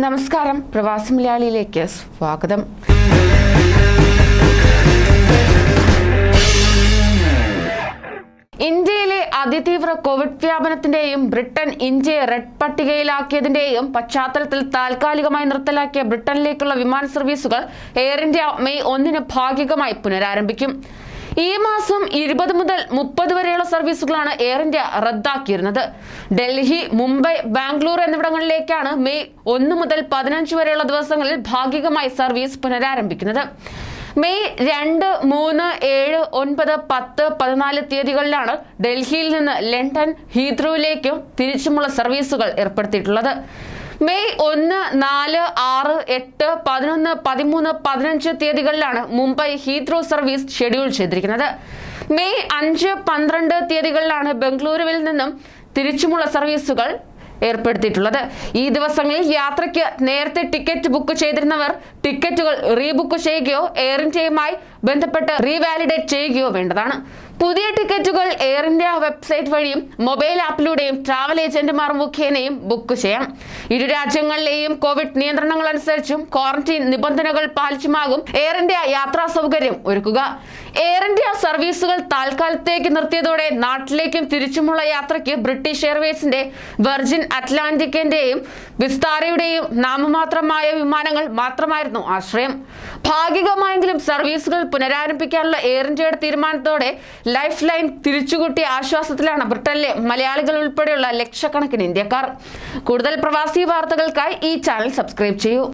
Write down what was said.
നമസ്കാരം. പ്രവാസി മലയാളിയിലേക്ക് സ്വാഗതം. ഇന്ത്യയിലെ അതിതീവ്ര കോവിഡ് വ്യാപനത്തിന്റെയും ബ്രിട്ടൻ ഇന്ത്യയെ റെഡ് പട്ടികയിലാക്കിയതിന്റെയും പശ്ചാത്തലത്തിൽ താൽക്കാലികമായി നിർത്തലാക്കിയ ബ്രിട്ടനിലേക്കുള്ള വിമാന സർവീസുകൾ എയർ ഇന്ത്യ മെയ് ഒന്നിന് ഭാഗികമായി പുനരാരംഭിക്കും. ഈ മാസം ഇരുപത് മുതൽ മുപ്പത് വരെയുള്ള സർവീസുകളാണ് എയർ ഇന്ത്യ റദ്ദാക്കിയിരുന്നത്. ഡൽഹി മുംബൈ ബാംഗ്ലൂർ എന്നിവിടങ്ങളിലേക്കാണ് മെയ് ഒന്ന് മുതൽ പതിനഞ്ച് വരെയുള്ള ദിവസങ്ങളിൽ ഭാഗികമായി സർവീസ് പുനരാരംഭിക്കുന്നത്. മെയ് രണ്ട് മൂന്ന് ഏഴ് ഒൻപത് പത്ത് പതിനാല് തീയതികളിലാണ് ഡൽഹിയിൽ നിന്ന് ലണ്ടൻ ഹീത്രൂവിലേക്കും തിരിച്ചുമുള്ള സർവീസുകൾ ഏർപ്പെടുത്തിയിട്ടുള്ളത്. മെയ് ഒന്ന് നാല് ആറ് എട്ട് പതിനൊന്ന് പതിമൂന്ന് പതിനഞ്ച് തീയതികളിലാണ് മുംബൈ ഹീത്രോ സർവീസ് ഷെഡ്യൂൾ ചെയ്തിരിക്കുന്നത്. മെയ് അഞ്ച് പന്ത്രണ്ട് തീയതികളിലാണ് ബംഗളൂരുവിൽ നിന്നും തിരിച്ചുമുള്ള സർവീസുകൾ ഏർപ്പെടുത്തിയിട്ടുള്ളത്. ഈ ദിവസങ്ങളിൽ യാത്രയ്ക്ക് നേരത്തെ ടിക്കറ്റ് ബുക്ക് ചെയ്തിരുന്നവർ ടിക്കറ്റുകൾ റീബുക്ക് ചെയ്യുകയോ എയർ ഇന്ത്യയുമായി ബന്ധപ്പെട്ട് റീവാലിഡേറ്റ് ചെയ്യുകയോ വേണ്ടതാണ്. പുതിയ ടിക്കറ്റുകൾ എയർ ഇന്ത്യ വെബ്സൈറ്റ് വഴിയും മൊബൈൽ ആപ്പിലൂടെയും ട്രാവൽ ഏജന്റുമാർ മുഖേനയും ബുക്ക് ചെയ്യാം. ഇരു രാജ്യങ്ങളിലെയും കോവിഡ് നിയന്ത്രണങ്ങൾ അനുസരിച്ചും ക്വാറന്റീൻ നിബന്ധനകൾ പാലിച്ചുമാകും എയർ ഇന്ത്യ യാത്രാ സൗകര്യം ഒരുക്കുക. എയർ ഇന്ത്യ സർവീസുകൾ താൽക്കാലത്തേക്ക് നിർത്തിയതോടെ നാട്ടിലേക്കും തിരിച്ചുമുള്ള യാത്രയ്ക്ക് ബ്രിട്ടീഷ് എയർവേസിന്റെ വെർജിൻ അറ്റ്ലാന്റിക്കിന്റെയും വിസ്താരയുടെയും നാമമാത്രമായ വിമാനങ്ങൾ മാത്രമായിരുന്നു ആശ്രയം. ഭാഗികമായെങ്കിലും സർവീസുകൾ പുനരാരംഭിക്കാനുള്ള എയർ ഇന്ത്യയുടെ തീരുമാനത്തോടെ ലൈഫ് ലൈൻ തിരിച്ചുകൂട്ടിയ ആശ്വാസത്തിലാണ് ബ്രിട്ടനിലെ മലയാളികൾ ഉൾപ്പെടെയുള്ള ലക്ഷക്കണക്കിന് ഇന്ത്യക്കാർ. കൂടുതൽ പ്രവാസി വാർത്തകൾക്കായി ഈ ചാനൽ സബ്സ്ക്രൈബ് ചെയ്യൂ.